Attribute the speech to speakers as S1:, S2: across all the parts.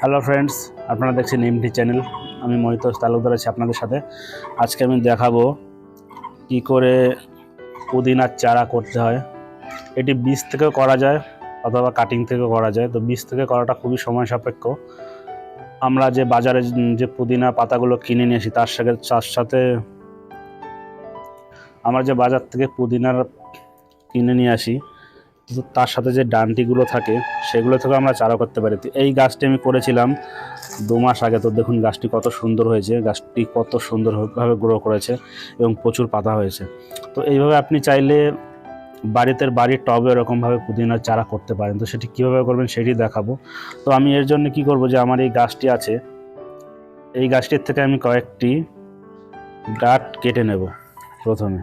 S1: Hello friends আপনারা দেখছেন MT channel আমি মহিতোষ তালুকদার আছি আপনাদের সাথে। আজকে আমি দেখাবো কি করে পুদিনার চারা করতে হয়। এটি বীজ থেকেও করা যায় অথবা কাটিং থেকেও করা যায়। তো বীজ থেকে করাটা খুবই সময় সাপেক্ষ। আমরা যে বাজারে যে পুদিনা পাতাগুলো কিনে নিয়ে আসি, তার সাথে তার সাথে আমরা যে বাজার থেকে পুদিনার কিনে নিয়ে আসি তো তার সাথে যে ডান্টিগুলো থাকে, সেগুলো থেকে আমরা চারা করতে পারি। এই গাছটি আমি করেছিলাম দু মাস আগে। তো দেখুন গাছটি কত সুন্দর হয়েছে, গাছটি কত সুন্দরভাবে গ্রো করেছে এবং প্রচুর পাতা হয়েছে। তো এইভাবে আপনি চাইলে বাড়িতে, বাড়ির টবে এরকমভাবে পুদিনার চারা করতে পারেন। তো সেটি কীভাবে করবেন সেটি দেখাবো। তো আমি এর জন্য কি করব যে আমার এই গাছটি আছে, এই গাছটির থেকে আমি কয়েকটি ডাট কেটে নেব প্রথমে।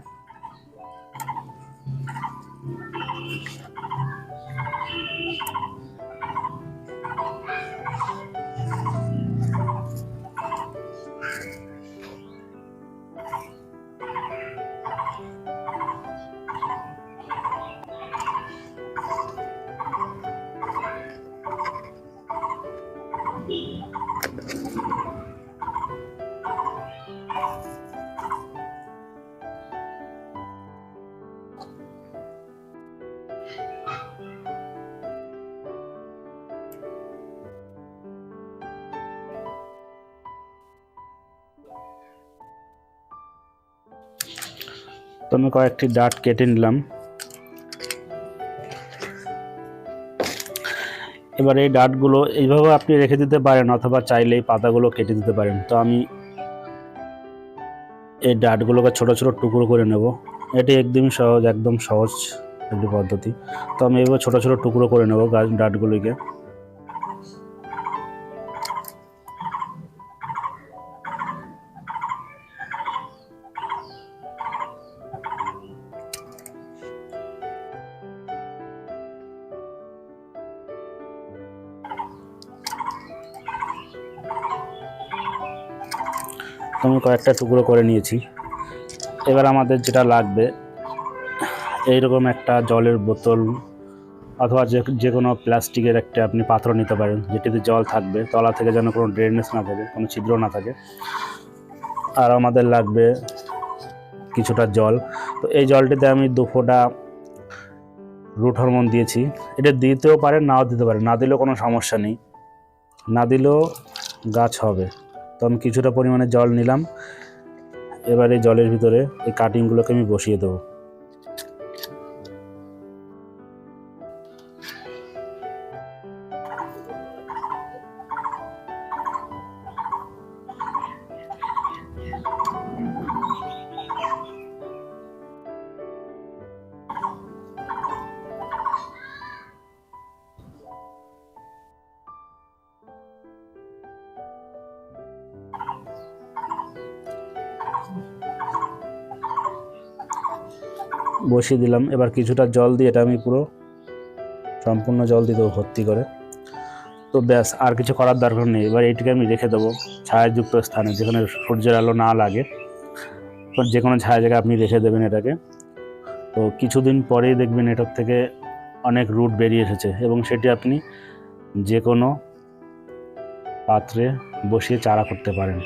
S1: তো আমি কয়েকটি ডাট কেটে নিলাম। এবার এই ডাটগুলো এইভাবে আপনি রেখে দিতে পারেন অথবা চাইলে পাতাগুলো কেটে দিতে পারেন। তো আমি এই ডাটগুলোকে ছোট ছোট টুকরো করে নেব। এটি একদমই সহজ, একদম সহজ একটি পদ্ধতি। তো আমি এইভাবে ছোট ছোট টুকরো করে নেব গাছ ডাটগুলিকে। আমি কয়েকটা টুকরো করে নিয়েছি। এবার আমাদের যেটা লাগবে, এইরকম একটা জলের বোতল অথবা যে যে কোনো প্লাস্টিকের একটা আপনি পাত্র নিতে পারেন, যেটিতে জল থাকবে, তলা থেকে যেন কোনো ড্রেনেজ না থাকে, কোনো ছিদ্র না থাকে। আর আমাদের লাগবে কিছুটা জল। তো এই জলটিতে আমি দু ফোঁটা রুট হরমোন দিয়েছি। এটা দিতেও পারেন, নাও দিতে পারেন, না দিলেও কোনো সমস্যা নেই। না দিলেও গাছ হবে। তো আমি কিছুটা পরিমাণে জল নিলাম। এবারে জলের ভিতরে এই কাটিংগুলোকে আমি বসিয়ে দেবো। বসিয়ে দিলাম। এবার কিছুটা জল দিয়ে এটা আমি পুরো সম্পূর্ণ জল দিয়ে দেবো ভর্তি করে। তো ব্যাস, আর কিছু করার দরকার নেই। এবার এইটিকে আমি রেখে দেবো ছায়াযুক্ত স্থানে, যেখানে সূর্যের আলো না লাগে। যে কোনো ছায়া জায়গায় আপনি রেখে দেবেন এটাকে। তো কিছুদিন পরেই দেখবেন এটার থেকে অনেক রুট বেরিয়ে এসেছে এবং সেটি আপনি যে কোনো পাত্রে বসিয়ে চারা করতে পারেন।